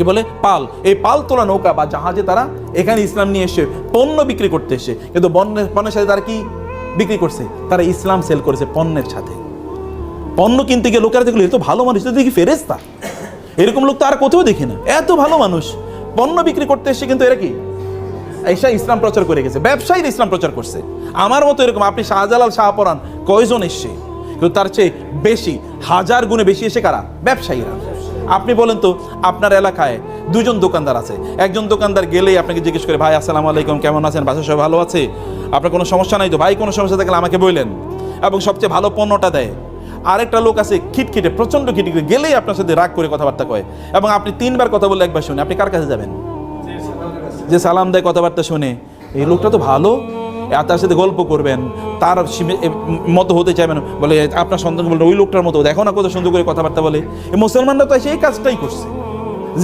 কি বলে? পাল। এই পাল তোলা নৌকা বা জাহাজে তারা এখানে ইসলাম নিয়ে এসে পণ্য বিক্রি করতে এসে, কিন্তু পণ্যের পণ্যের সাথে তারা কি বিক্রি করছে? তারা ইসলাম সেল করেছে পণ্যের সাথে। পণ্য কিনতে গিয়ে লোকেরা দেখল, এ তো ভালো মানুষ তো দেখি ফেরেস্তা এরকম লোক তো আর কোথাও দেখি না। এত ভালো মানুষ। পণ্য বিক্রি করতে এসে কিন্তু এরা কি? এসা ইসলাম প্রচার করে গেছে। ব্যবসায়ীরা ইসলাম প্রচার করছে। আমার মতো এরকম, আপনি শাহজালাল শাহপরান কয়জন এসছে? কিন্তু তার চেয়ে বেশি, হাজার গুণে বেশি এসে কারা? ব্যবসায়ীরা। আপনি বলেন তো, আপনার এলাকায় দুজন দোকানদার আছে। একজন দোকানদার গেলেই আপনাকে জিজ্ঞেস করে, ভাই, আসসালামু আলাইকুম, কেমন আছেন? বাসা সবাই ভালো আছে? আপনার কোনো সমস্যা নাই তো? ভাই, কোনো সমস্যা থাকলে আমাকে বললেন এবং সবচেয়ে ভালো পণ্যটা দেয়। আরেকটা লোক আছে খিটখিটে প্রচণ্ড খিটখিটে, গেলেই আপনার সাথে রাগ করে কথাবার্তা কয়। এবং আপনি তিনবার কথা বললে একবার শুনে, আপনি কার কাছে যাবেন? যে সালাম দেয় কথাবার্তা শুনে। এই লোকটা তো ভালো। তার সাথে গল্প করবেন, তার মতো হতে চাইবেন, বলে আপনার সন্তানকে বলবেন ওই লোকটার মতো দেখো না কত সুন্দর করে কথাবার্তা বলে। মুসলমানরা তো সেই কাজটাই করছে।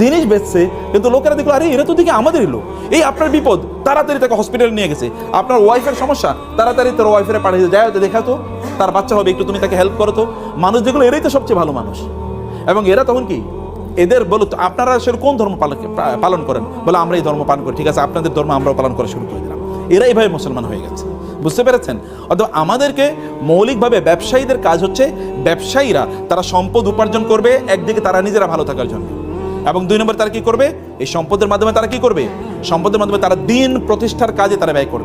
জিনিস বেচছে, কিন্তু লোকেরা দেখল, আরে, এরা তো দেখি আমাদেরই লোক। এই আপনার বিপদ, তাড়াতাড়ি তাকে হসপিটালে নিয়ে গেছে। আপনার ওয়াইফের সমস্যা, তাড়াতাড়ি তোর ওয়াইফের পাঠিয়ে যায় দেখা তো তার বাচ্চা হবে, একটু তুমি তাকে হেল্প করো তো মানুষ যেগুলো এরাই তো সবচেয়ে ভালো মানুষ। এবং এরা তখন কি? এদের বলো আপনারা আসলে কোন ধর্ম পালন করেন? বলে, আমরা এই ধর্ম পালন করি। ঠিক আছে, আপনাদের ধর্ম আমরাও পালন করা শুরু করে এরা এইভাবে মুসলমান হয়ে গেছে। বুঝতে পেরেছেন? অথবা আমাদেরকে মৌলিকভাবে ব্যবসায়ীদের কাজ হচ্ছে ব্যবসায়ীরা তারা সম্পদ উপার্জন করবে, একদিকে তারা নিজেরা ভালো থাকার জন্য। এবং দুই নম্বর তারা কি করবে? এই সম্পদের মাধ্যমে তারা কি করবে? সম্পদের মাধ্যমে তারা দিন প্রতিষ্ঠার কাজে তারা ব্যয় করবে।